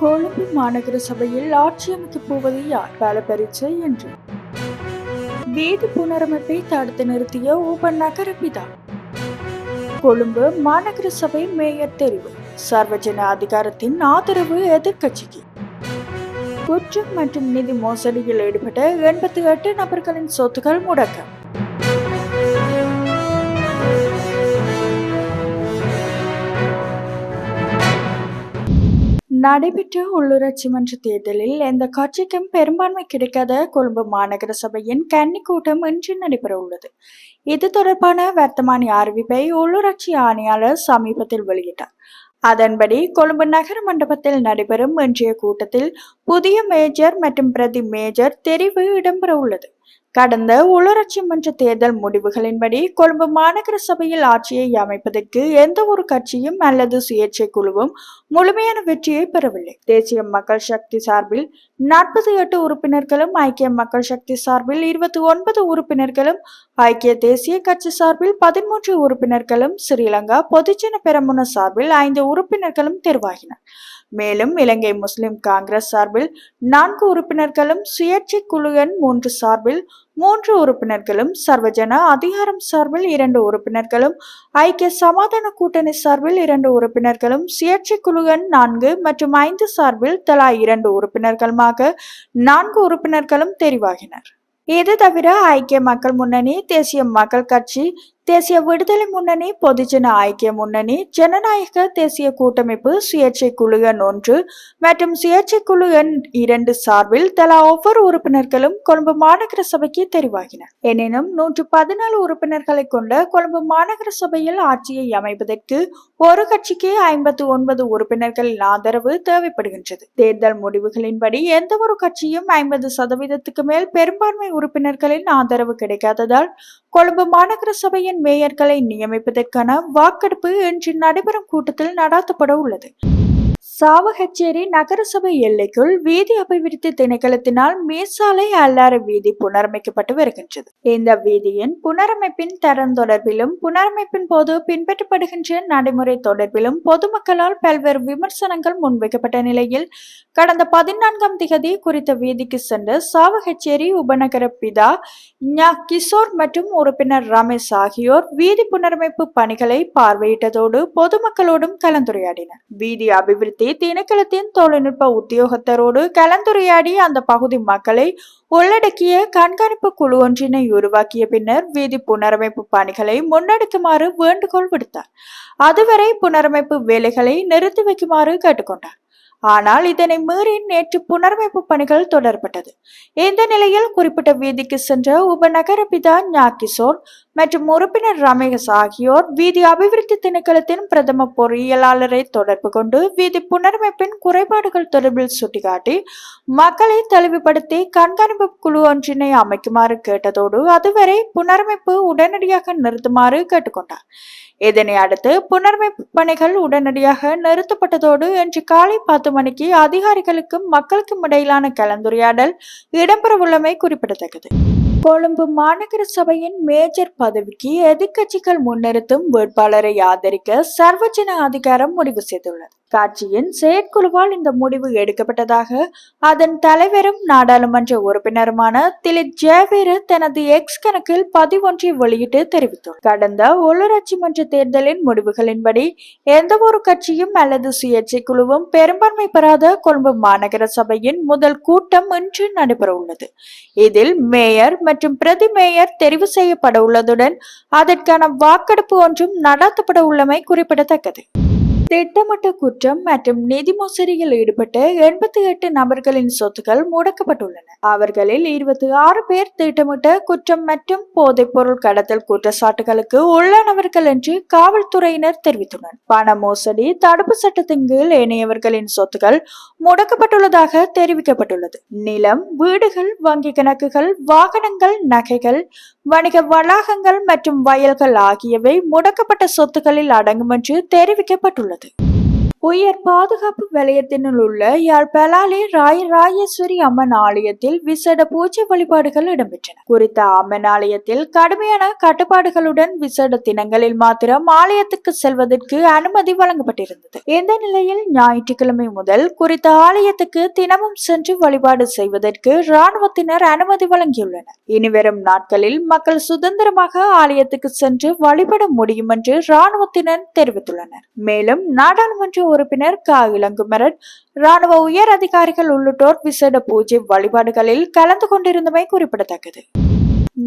கொழும்பு மாநகர சபையில் ஆட்சியமைக்கப் போவது யார் பல பரீட்சை என்று? வீதி புனரமைப்பை தடுத்து நிறுத்திய உப நகரபிதா கொழும்பு மாநகர சபை மேயர் தெரிவு. சர்வஜன அதிகாரத்தின் ஆதரவு எதிர்க்கட்சிக்கு. குற்றம் மற்றும் நிதி மோசடியில் ஈடுபட்ட எண்பத்தி எட்டு நபர்களின் சொத்துக்கள் முடக்கம். நடைபெற்ற உள்ளூராட்சி மன்ற தேர்தலில் எந்த கட்சிக்கும் பெரும்பான்மை கிடைக்காத கொழும்பு மாநகர சபையின் கன்னி கூட்டம் இன்று நடைபெற உள்ளது. இது தொடர்பான வர்த்தமானி அறிவிப்பை உள்ளூராட்சி ஆணையாளர் சமீபத்தில் வெளியிட்டார். அதன்படி கொழும்பு நகர மண்டபத்தில் நடைபெறும் இன்றைய கூட்டத்தில் புதிய மேஜர் மற்றும் பிரதி மேஜர் தெரிவு இடம்பெற உள்ளது. கடந்த உள்ளூராட்சி மன்ற தேர்தல் முடிவுகளின்படி கொழும்பு மாநகர சபையில் ஆட்சியை அமைப்பதற்கு எந்த ஒரு கட்சியும் அல்லது சுயேட்சை குழுவும் முழுமையான வெற்றியை பெறவில்லை. தேசிய மக்கள் சக்தி சார்பில் நாற்பத்தி எட்டு உறுப்பினர்களும் ஐக்கிய மக்கள் சக்தி சார்பில் இருபத்தி ஒன்பது உறுப்பினர்களும் ஐக்கிய தேசிய கட்சி சார்பில் பதிமூன்று உறுப்பினர்களும் ஸ்ரீலங்கா பொதுஜன பெரமுன சார்பில் ஐந்து உறுப்பினர்களும் தேர்வாகினர். மேலும் இலங்கை முஸ்லிம் காங்கிரஸ் சார்பில் நான்கு உறுப்பினர்களும் சுயேட்சை குழு எண் மூன்று சார்பில் மூன்று உறுப்பினர்களும் சர்வஜன அதிகாரம் சார்பில் இரண்டு உறுப்பினர்களும் ஐக்கிய சமாதான கூட்டணி சார்பில் இரண்டு உறுப்பினர்களும் சுயேட்சை குழு எண் நான்கு மற்றும் ஐந்து சார்பில் தலா இரண்டு உறுப்பினர்களுமாக நான்கு உறுப்பினர்களும் தெரிவாகினர். இது தவிர ஐக்கிய மக்கள் முன்னணி தேசிய மக்கள் கட்சி தேசிய விடுதலை முன்னணி பொதுஜன ஐக்கிய முன்னணி ஜனநாயக தேசிய கூட்டமைப்பு சுயேட்சை குழு எண் ஒன்று மற்றும் சுயேட்சை குழு எண் இரண்டு சார்பில் தலா ஒவ்வொரு உறுப்பினர்களும் கொழும்பு மாநகர சபைக்கு தெரிவாகினர். எனினும் நூற்று பதினாலு உறுப்பினர்களை கொண்ட கொழும்பு மாநகர சபையில் ஆட்சியை அமைப்பதற்கு ஒரு கட்சிக்கு ஐம்பத்து ஒன்பது உறுப்பினர்களின் ஆதரவு தேவைப்படுகின்றது. தேர்தல் முடிவுகளின்படி எந்த ஒரு கட்சியும் ஐம்பது சதவீதத்துக்கு மேல் பெரும்பான்மை உறுப்பினர்களின் ஆதரவு கிடைக்காததால் கொழும்பு மாநகர சபையின் மேயர்களை நியமிப்பதற்கான வாக்கெடுப்பு இன்று நடைபெறும் கூட்டத்தில் நடாத்தப்பட உள்ளது. சாவகச்சேரி நகரசபை எல்லைக்குள் வீதி அபிவிருத்தி திணைக்களத்தினால் மேசாலை அல்லார வீதி புனரமைக்கப்பட்டு வருகின்றது. இந்த வீதியின் புனரமைப்பின் தரம் தொடர்பிலும் புனரமைப்பின் போது பின்பற்றப்படுகின்ற நடைமுறை தொடர்பிலும் பொதுமக்களால் பல்வேறு விமர்சனங்கள் முன்வைக்கப்பட்ட நிலையில் கடந்த பதினான்காம் திகதி குறித்த வீதிக்கு சென்று சாவகச்சேரி உபநகர பிதா ஞா கிஷோர் மற்றும் உறுப்பினர் ரமேஷ் ஆகியோர் வீதி புனரமைப்பு பணிகளை பார்வையிட்டதோடு பொதுமக்களோடும் கலந்துரையாடினர். வீதி அபிவிருத்தி திணைக்களத்தின் தொழில்நுட்ப உத்தியோகத்தரோடு கலந்துரையாடி அந்த பகுதி மக்களை உள்ளடக்கிய கண்காணிப்பு குழு ஒன்றினை உருவாக்கிய பின்னர் வீதி புனரமைப்பு பணிகளை முன்னெடுக்குமாறு வேண்டுகோள் விடுத்தார். அதுவரை புனரமைப்பு வேலைகளை நிறுத்தி வைக்குமாறு கேட்டுக்கொண்டார். ஆனால் இதனை மீறி நேற்று புனரமைப்பு பணிகள் தொடரப்பட்டது இந்த நிலையில் குறிப்பிட்ட வீதிக்கு சென்ற உபநகர பிதா ஞாக்கிசோன் மற்றும் உறுப்பினர் ரமேஷ் ஆகியோர் வீதி அபிவிருத்தி திணைக்களத்தின் பிரதம பொறியியலாளரை தொடர்பு கொண்டு வீதி புனரமைப்பின் குறைபாடுகள் தொடர்பில் சுட்டிக்காட்டி மக்களை தெளிவுபடுத்தி கண்காணிப்பு குழு ஒன்றினை அமைக்குமாறு கேட்டதோடு அதுவரை புனரமைப்பு உடனடியாக நிறுத்துமாறு கேட்டுக்கொண்டார். இதனை அடுத்து புனரமைப்பு பணிகள் உடனடியாக நிறுத்தப்பட்டதோடு இன்று காலை பார்த்து பத்து மணிக்கு அதிகாரிகளுக்கும் மக்களுக்கும் இடையிலான கலந்துரையாடல் இடம்பெறவுள்ளமை குறிப்பிடத்தக்கது. கொழும்பு மாநகர சபையின் மேஜர் பதவிக்கு எதிர்க்கட்சிகள் முன்னிறுத்தும் வேட்பாளரை ஆதரிக்க சர்வஜன அதிகாரம் முடிவு செய்துள்ளது. கட்சியின் செயற்குழுவால் இந்த முடிவு எடுக்கப்பட்டதாக அதன் தலைவரும் நாடாளுமன்ற உறுப்பினருமான திலித் ஜெயவீர தனது எக்ஸ் கணக்கில் பதிவொன்றை வெளியிட்டு தெரிவித்தார் கடந்த உள்ளூராட்சி மன்ற தேர்தலின் முடிவுகளின்படி எந்த ஒரு கட்சியும் அல்லது சுயேட்சை குழுவும் பெரும்பான்மை பெறாத கொழும்பு மாநகர சபையின் முதல் கூட்டம் இன்று நடைபெற உள்ளது. இதில் மேயர் மற்றும் பிரதி மேயர் தெரிவு செய்யப்பட உள்ளதுடன் அதற்கான வாக்கெடுப்பு ஒன்றும் நடாத்தப்பட உள்ளமை குறிப்பிடத்தக்கது. திட்டமிட்ட குற்றம் மற்றும் நிதி மோசடியில் ஈடுபட்டு எண்பத்தி எட்டு நபர்களின் சொத்துக்கள் முடக்கப்பட்டுள்ளன. அவர்களில் இருபத்தி ஆறு பேர் திட்டமிட்ட குற்றம் மற்றும் போதைப் பொருள் கடத்தல் குற்றச்சாட்டுகளுக்கு உள்ளானவர்கள் என்று காவல்துறையினர் தெரிவித்துள்ளனர். பண மோசடி தடுப்பு சட்டத்தின் கீழ் ஏனையவர்களின் சொத்துக்கள் முடக்கப்பட்டுள்ளதாக தெரிவிக்கப்பட்டுள்ளது. நிலம் வீடுகள் வங்கி கணக்குகள் வாகனங்கள் நகைகள் வணிக வளாகங்கள் மற்றும் வயல்கள் ஆகியவை முடக்கப்பட்ட சொத்துக்களில் அடங்கும் என்று தெரிவிக்கப்பட்டுள்ளது. комнаты. உயர் பாதுகாப்பு வலயத்தினுள் உள்ள யாழ் பெலாலி ராய் ராயேஸ்வரி அம்மன் ஆலயத்தில் விசேட பூஜை வழிபாடுகள் இடம்பெற்றன. குறித்த அம்மன் ஆலயத்தில் கடுமையான கட்டுப்பாடுகளுடன் விசேட தினங்களில் மாத்திரம் ஆலயத்துக்கு செல்வதற்கு அனுமதி வழங்கப்பட்டிருந்தது. இந்த நிலையில் ஞாயிற்றுக்கிழமை முதல் குறித்த ஆலயத்துக்கு தினமும் சென்று வழிபாடு செய்வதற்கு இராணுவத்தினர் அனுமதி வழங்கியுள்ளனர். இனிவரும் நாட்களில் மக்கள் சுதந்திரமாக ஆலயத்துக்கு சென்று வழிபட முடியும் என்று இராணுவத்தினர் தெரிவித்துள்ளனர். மேலும் நாடாளுமன்ற உறுப்பினர் க. இளங்குமரன் ராணுவ உயர் அதிகாரிகள் உள்ளிட்டோர் விசேட பூஜை வழிபாடுகளில் கலந்து கொண்டிருந்தமை குறிப்பிடத்தக்கது.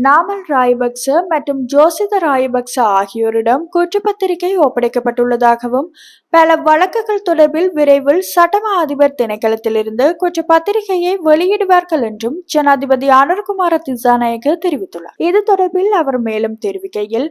நாமல் ராயபக்ச மற்றும் ஜோசித ராயபக்ச ஆகியோரிடம் குற்றப்பத்திரிகை ஒப்படைக்கப்பட்டுள்ளதாகவும் பல வழக்குகள் தொடர்பில் விரைவில் சட்டமா அதிபர் திணைக்களத்திலிருந்து கொஞ்சம் பத்திரிகையை வெளியிடுவார்கள் என்றும் ஜனாதிபதி அனுர்குமார திசாநாயக தெரிவித்துள்ளார். இது தொடர்பில் அவர் மேலும் தெரிவிக்கையில்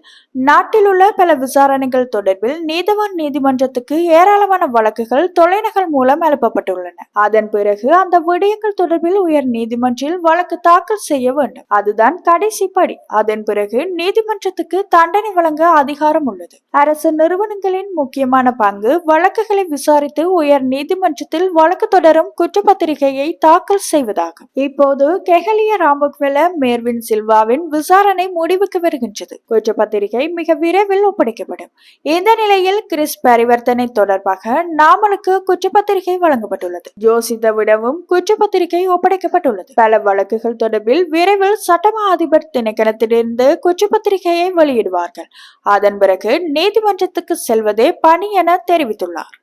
நாட்டில் உள்ள பல விசாரணைகள் தொடர்பில் நீதவான் நீதிமன்றத்துக்கு ஏராளமான வழக்குகள் தொலைநகல் மூலம் அனுப்பப்பட்டுள்ளன. அதன் பிறகு அந்த விடயங்கள் தொடர்பில் உயர் நீதிமன்றில் வழக்கு தாக்கல் செய்ய வேண்டும். அதுதான் கடைசி படி. அதன் பிறகு நீதிமன்றத்துக்கு தண்டனை வழங்க அதிகாரம் உள்ளது. அரசு நிறுவனங்களின் முக்கியமான பங்கு வழக்குகளை விசாரித்து உயர் நீதிமன்றத்தில் வழக்கு தொடரும் குற்றப்பத்திரிகையை தாக்கல் செய்வதாகும் இப்போது கெஹலிய ராம்புக்வெல மேர்வின் சில்வாவின் விசாரணை முடிவுக்கு வருகின்றது. குற்றப்பத்திரிகை மிக விரைவில் ஒப்படைக்கப்படும். இந்த நிலையில் கிறிஸ் பரிவர்த்தனை தொடர்பாக நாமலுக்கு குற்றப்பத்திரிகை வழங்கப்பட்டுள்ளது. ஜோசிதவிடமும் குற்றப்பத்திரிகை ஒப்படைக்கப்பட்டுள்ளது. பல வழக்குகள் தொடர்பில் விரைவில் சட்டமா அதிபர் திணைக்களத்திலிருந்து குற்றப்பத்திரிகையை வெளியிடுவார்கள். அதன் பிறகு நீதிமன்றத்துக்கு செல்வதே பணி என தெரிவித்துள்ளார்.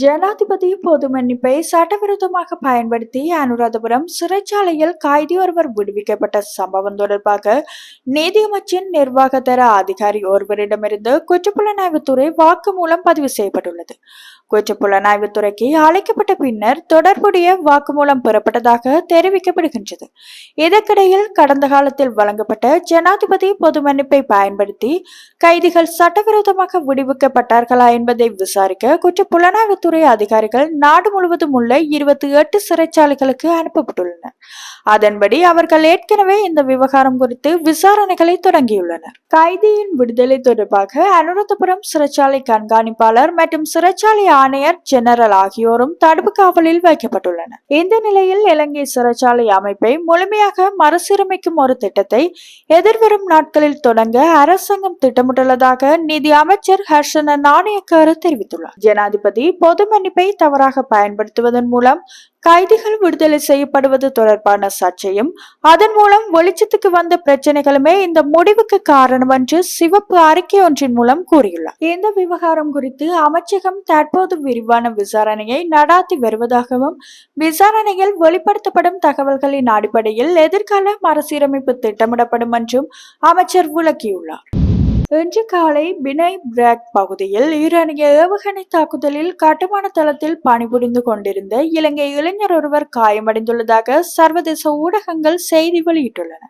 ஜனாதிபதி பொது மன்னிப்பை சட்டவிரோதமாக பயன்படுத்தி அனுராதபுரம் சிறைச்சாலையில் கைதி ஒருவர் விடுவிக்கப்பட்ட சம்பவம் தொடர்பாக நீதியமைச்சின் நிர்வாகதர அதிகாரி ஒருவரிடமிருந்து குற்றப்புலனாய்வுத்துறை வாக்குமூலம் பதிவு செய்யப்பட்டுள்ளது. குற்றப்புலனாய்வுத்துறைக்கு அழைக்கப்பட்ட பின்னர் தொடர்புடைய வாக்குமூலம் பெறப்பட்டதாக தெரிவிக்கப்படுகின்றது. இதற்கிடையில் கடந்த காலத்தில் வழங்கப்பட்ட ஜனாதிபதி பொது மன்னிப்பை பயன்படுத்தி கைதிகள் சட்டவிரோதமாக விடுவிக்கப்பட்டார்களா என்பதை விசாரிக்க குற்றப்புலனாய்வுத்துறை அதிகாரிகள் நாடு முழுவதும் உள்ள இருபத்தி எட்டு சிறைச்சாலைகளுக்கு அனுப்பப்பட்டுள்ளனர். அதன்படி அவர்கள் ஏற்கனவே இந்த விவகாரம் குறித்து விசாரணைகளை தொடங்கியுள்ளனர். கைதியின் விடுதலை தொடர்பாக அனுராதபுரம் சிறைச்சாலை கண்காணிப்பாளர் மற்றும் சிறைச்சாலை ஆணையர் ஜெனரல் ஆகியோரும் தடுப்பு காவலில் வைக்கப்பட்டுள்ளனர். இந்த நிலையில் இலங்கை சிறைச்சாலை அமைப்பை முழுமையாக மறுசீரமைக்கும் ஒரு திட்டத்தை எதிர்வரும் நாட்களில் தொடங்க அரசாங்கம் திட்டமிட்டுள்ளதாக நிதி அமைச்சர் ஹர்ஷன நாணயக்கார தெரிவித்துள்ளார். ஜனாதிபதி பொது மன்னிப்பை தவறாக பயன்படுத்துவதன் மூலம் கைதிகள் விடுதலை செய்யப்படுவது தொடர்பான சர்ச்சையும் அதன் மூலம் வெளிச்சத்துக்கு வந்த பிரச்சனைகளுமே இந்த முடிவுக்கு காரணம் என்று சிவப்பு அறிக்கை ஒன்றின் மூலம் கூறியுள்ளார். இந்த விவகாரம் குறித்து அமைச்சகம் தற்போது விரிவான விசாரணையை நடாத்தி வருவதாகவும் விசாரணையில் வெளிப்படுத்தப்படும் தகவல்களின் அடிப்படையில் எதிர்கால மறுசீரமைப்பு திட்டமிடப்படும் என்றும் அமைச்சர் விளக்கியுள்ளார். இன்று காலை பினை பிராக் பகுதியில் ஈரானிய ஏவுகணை தாக்குதலில் கட்டுமான தளத்தில் பணிபுரிந்து கொண்டிருந்த இலங்கை இளைஞர் ஒருவர் காயமடைந்துள்ளதாக சர்வதேச ஊடகங்கள் செய்தி வெளியிட்டுள்ளன.